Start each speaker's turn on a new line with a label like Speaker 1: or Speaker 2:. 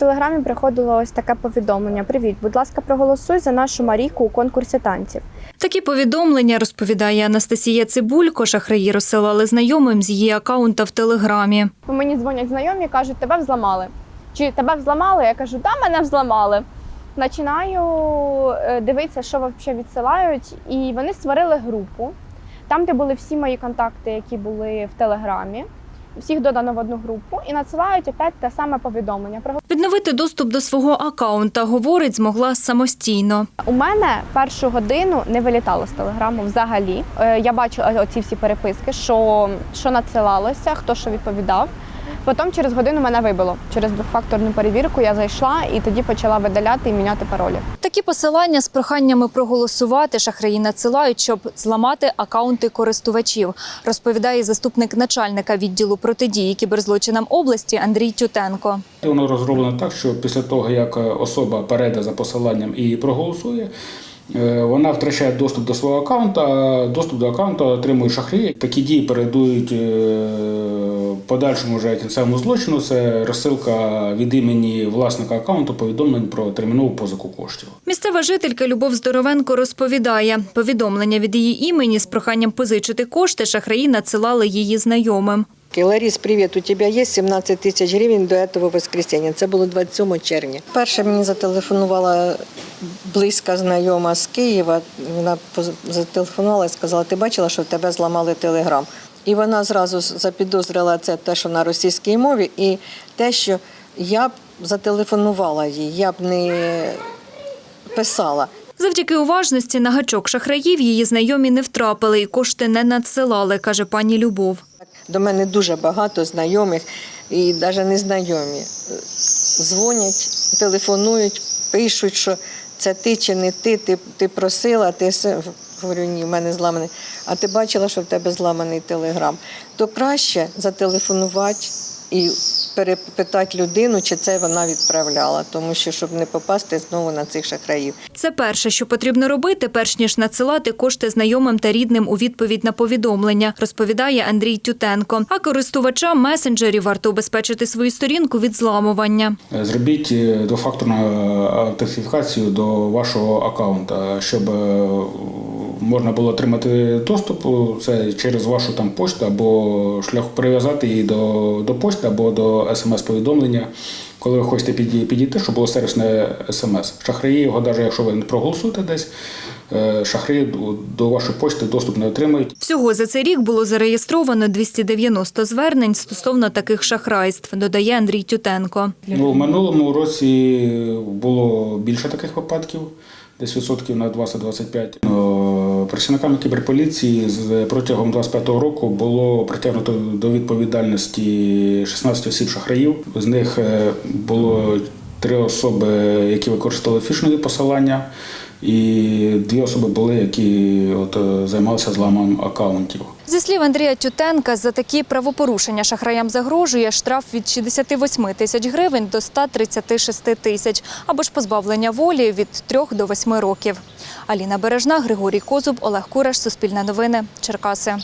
Speaker 1: телеграмі приходило ось таке повідомлення: Привіт, будь ласка, проголосуй за нашу Марійку у конкурсі танців.
Speaker 2: Такі повідомлення розповідає Анастасія Цибулько. Шахраї розсилали знайомим з її акаунта в телеграмі.
Speaker 1: Мені дзвонять знайомі, кажуть, тебе взламали. Чи тебе взламали? Я кажу, да, мене взламали. Починаю е, дивитися, що взагалі відсилають, і вони створили групу, там, де були всі мої контакти, які були в телеграмі. Всіх додано в одну групу і надсилають опять те саме повідомлення.
Speaker 2: Відновити доступ до свого акаунта, говорить, змогла самостійно.
Speaker 1: У мене першу годину не вилітало з телеграму взагалі. Е, Я бачу оці всі переписки, що, що надсилалося, хто що відповідав. Потім через годину мене вибило. Через двохфакторну перевірку я зайшла і тоді почала видаляти і міняти паролі.
Speaker 2: Такі посилання з проханнями проголосувати шахраї надсилають, щоб зламати акаунти користувачів, розповідає заступник начальника відділу протидії кіберзлочинам області Андрій Тютенко.
Speaker 3: Воно розроблено так, що після того, як особа перейде за посиланням і проголосує, е, вона втрачає доступ до свого аккаунта, доступ до аккаунта отримує шахраї. Такі дії передують е, подальшому вже кінцевому злочину. Це розсилка від імені власника аккаунту повідомлень про термінову позику коштів.
Speaker 2: Місцева жителька Любов Здоровенко розповідає, повідомлення від її імені з проханням позичити кошти шахраї надсилали її знайомим.
Speaker 4: Ларіс, привіт, у тебе є 17 тисяч гривень до цього воскресенья. Це було 27 червня. Перше мені зателефонувала близька знайома з Києва. Вона зателефонувала і сказала, ти бачила, що в тебе зламали телеграм. І вона зразу запідозрила це те, що на російській мові, і те, що я б зателефонувала їй, я б не писала.
Speaker 2: Завдяки уважності на гачок шахраїв її знайомі не втрапили і кошти не надсилали, каже пані Любов.
Speaker 4: До мене дуже багато знайомих і навіть незнайомі. Дзвонять, телефонують, пишуть, що це ти чи не ти, ти, ти просила, ти говорю, ні, в мене зламаний. А ти бачила, що в тебе зламаний телеграм. То краще зателефонувати і перепитати людину, чи це вона відправляла, тому що щоб не попасти знову на цих шахраїв.
Speaker 2: Це перше, що потрібно робити, перш ніж надсилати кошти знайомим та рідним у відповідь на повідомлення, розповідає Андрій Тютенко. А користувачам месенджерів варто убезпечити свою сторінку від зламування.
Speaker 3: Е, Зробіть е, двофакторну аутентифікацію до вашого аккаунта, щоб е, можна було отримати доступ. Це через вашу там пошту або шлях прив'язати її до, до пошти або до смс-повідомлення. Коли ви хочете піді- підійти, щоб було сервісне смс. Шахраї його, навіть якщо ви не проголосуєте десь, е, шахраї до- до вашої почти доступ не отримають.
Speaker 2: Всього за цей рік було зареєстровано 290 звернень стосовно таких шахрайств, додає Андрій Тютенко.
Speaker 3: Ну, в минулому році було більше таких випадків, десь відсотків на 20-25. Е, Працівниками кіберполіції з протягом 25-го року було притягнуто до відповідальності 16 осіб шахраїв. З них е, було три особи, які використали фішингові посилання, і дві особи були, які от, е, займалися зламом акаунтів.
Speaker 2: Зі слів Андрія Тютенка, за такі правопорушення шахраям загрожує штраф від 68 тисяч гривень до 136 тисяч або ж позбавлення волі від 3 до 8 років. Аліна Бережна, Григорій Козуб, Олег Кураш, Суспільне новини, Черкаси.